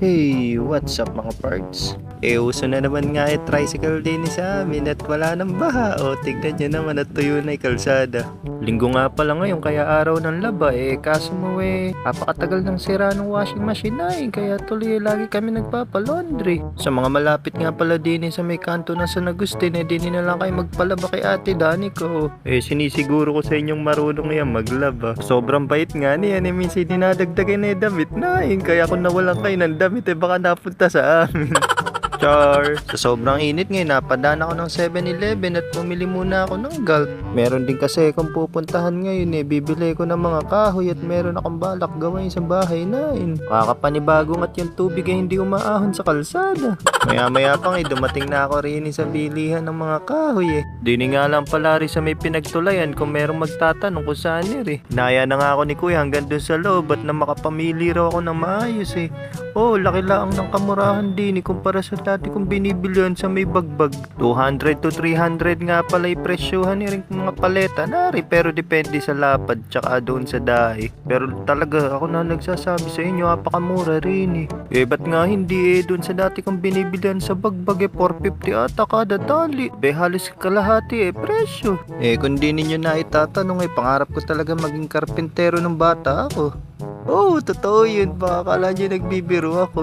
Hey, what's up mga parts? Eh, uso na naman nga eh, tricycle din sa amin at wala nang baha. O, tignan nyo naman at tuyo na yung kalsada. Linggo nga pala ngayon, kaya araw ng laba eh. Kaso mo eh, apakatagal ng sira ng washing machine na eh. Kaya tuloy lagi kami nagpapalaundry. Sa mga malapit nga pala din eh, sa may kanto ng San Agustin eh, din na lang kayo magpalaba kay ate Dani ko. Eh, sinisiguro ko sa inyong marunong yan maglaba. Sobrang bait nga niyan eh, minsan dinadagdagan na yung damit na eh. Kaya kung nawalan kayo ng damit eh, baka napunta sa amin. Char. Sa sobrang init ngayon, napadaan ako ng 7-Eleven at pumili muna ako ng gulp. Meron din kasi kung pupuntahan ngayon eh, bibili ko ng mga kahoy at meron akong balak gawin sa bahay nain. Makakapanibago at yung tubig ay hindi umaahon sa kalsada. Maya maya pang eh, dumating na ako rin sa bilihan ng mga kahoy eh. Dini nga lang pala rin sa may pinagtulayan kung merong magtatanong kung saan eh. Naya na nga ako ni kuya hanggang dun sa loob at na makapamili raw ako ng maayos eh. Oh, laki lang ng kamurahan din eh, kumpara sa dati kong binibilihan sa may bagbag. 200 to 300 nga pala yung presyohan ni rin mga paleta nari pero depende sa lapad tsaka doon sa dahi. Pero talaga ako na nagsasabi sa inyo apakamura rin eh. Eh ba't nga hindi eh doon sa dati kong binibilihan sa bagbag eh 450 ata kada tali. Be halos kalahati eh presyo. Eh kung di ninyo na itatanong eh pangarap ko talaga maging karpintero ng bata ako. Oh, totoo yun. Baka akala nyo nagbibiro ako.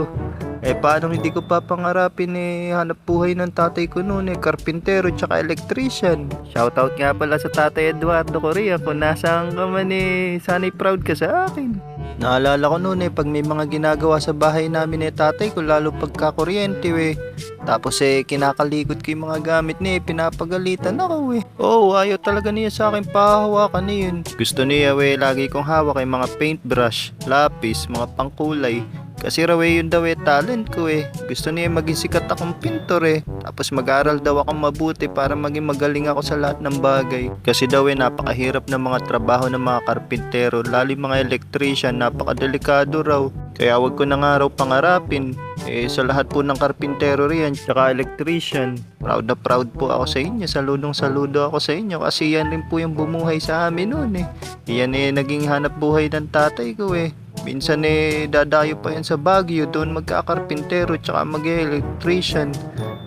Eh, paano hindi ko papangarapin eh, hanap buhay ng tatay ko noon eh, karpintero tsaka electrician. Shoutout nga pala sa tatay Eduardo Correa kung nasaan ka man eh, sana'y proud ka sa akin. Naalala ko noon eh, pag may mga ginagawa sa bahay namin eh, tatay ko, lalo pagka-kuryente eh. Tapos eh, kinakalikot ko yung mga gamit niya eh, pinapagalitan ako eh. Oo, oh, ayaw talaga niya sa akin pahawakan na yun. Gusto niya eh, lagi kong hawak yung mga paintbrush, lapis, mga pangkulay. Kasi raw eh, yun daw eh, talent ko eh. Gusto niya maging sikat akong pintor eh. Tapos mag-aral daw akong mabuti para maging magaling ako sa lahat ng bagay. Kasi daw eh, napakahirap ng mga trabaho ng mga karpintero. Lalo mga electrician, napakadelikado raw. Kaya wag ko na nga raw pangarapin. Eh, sa lahat po ng karpintero riyan, tsaka electrician, proud na proud po ako sa inyo. Saludong saludo ako sa inyo kasi yan rin po yung bumuhay sa amin noon eh. Yan eh, naging hanap buhay ng tatay ko eh. Minsan eh, dadayo pa yan sa Baguio, doon magkakarpintero tsaka mag-electrician.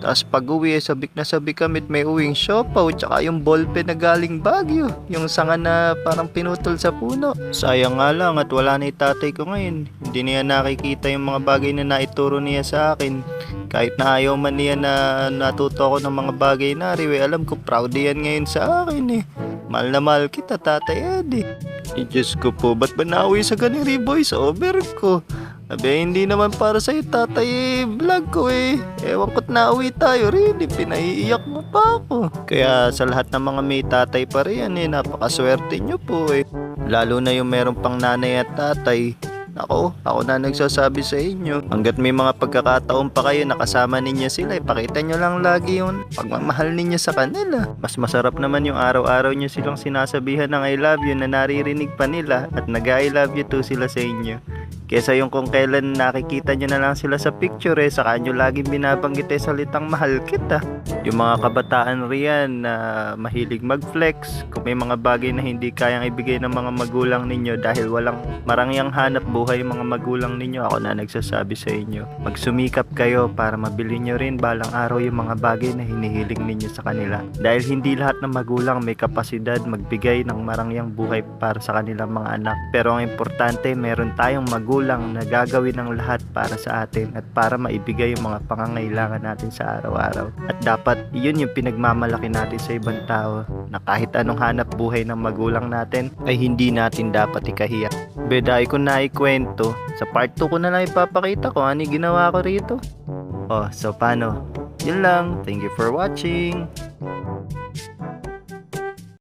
Tapos pag uwi, eh, sabik na sabik kami may uwing siopaw tsaka yung ballpen na galing Baguio. Yung sanga na parang pinutol sa puno. Sayang nga lang at wala na tatay ko ngayon. Hindi niya nakikita yung mga bagay na naituro niya sa akin. Kahit na ayaw man niya na natuto ako ng mga bagay na riwe, alam ko proud yan ngayon sa akin eh. Mahal na mahal kita, Tatay Eddie. Eh, Diyos ko po, ba't ba nauwi sa ganiri voice over ko? Abe, hindi naman para sa'yo, tatay, eh, vlog ko eh. Ewan ko't nauwi tayo rin, eh, pinaiiyak mo pa ako. Kaya sa lahat ng mga may tatay pa rin, eh, napakaswerte nyo po eh. Lalo na yung meron pang nanay at tatay. Ako, ako na nagsasabi sa inyo. Hanggat may mga pagkakataon pa kayo nakasama ninyo sila, ipakita nyo lang lagi yung pagmamahal ninyo sa kanila. Mas masarap naman yung araw-araw nyo silang sinasabihan ng I love you na naririnig pa nila at nag-I love you too sila sa inyo. Kesa yung kung kailan nakikita nyo na lang sila sa picture eh, saka nyo laging binabanggit eh salitang mahal kita. Yung mga kabataan riyan na mahilig mag-flex, kung may mga bagay na hindi kayang ibigay ng mga magulang ninyo dahil walang marangyang hanap buhay yung mga magulang ninyo, ako na nagsasabi sa inyo. Magsumikap kayo para mabili nyo rin balang araw yung mga bagay na hinihiling ninyo sa kanila. Dahil hindi lahat ng magulang may kapasidad magbigay ng marangyang buhay para sa kanilang mga anak. Pero ang importante, meron tayong magulang na gagawin ng lahat para sa atin at para maibigay yung mga pangangailangan natin sa araw-araw. At dapat yun yung pinagmamalaki natin sa ibang tao na kahit anong hanap buhay ng magulang natin ay hindi natin dapat ikahiya. Beday ko na ikwento. Sa part 2 ko na lang ipapakita ko ano ginawa ko rito. Oh, so paano? Yun lang. Thank you for watching.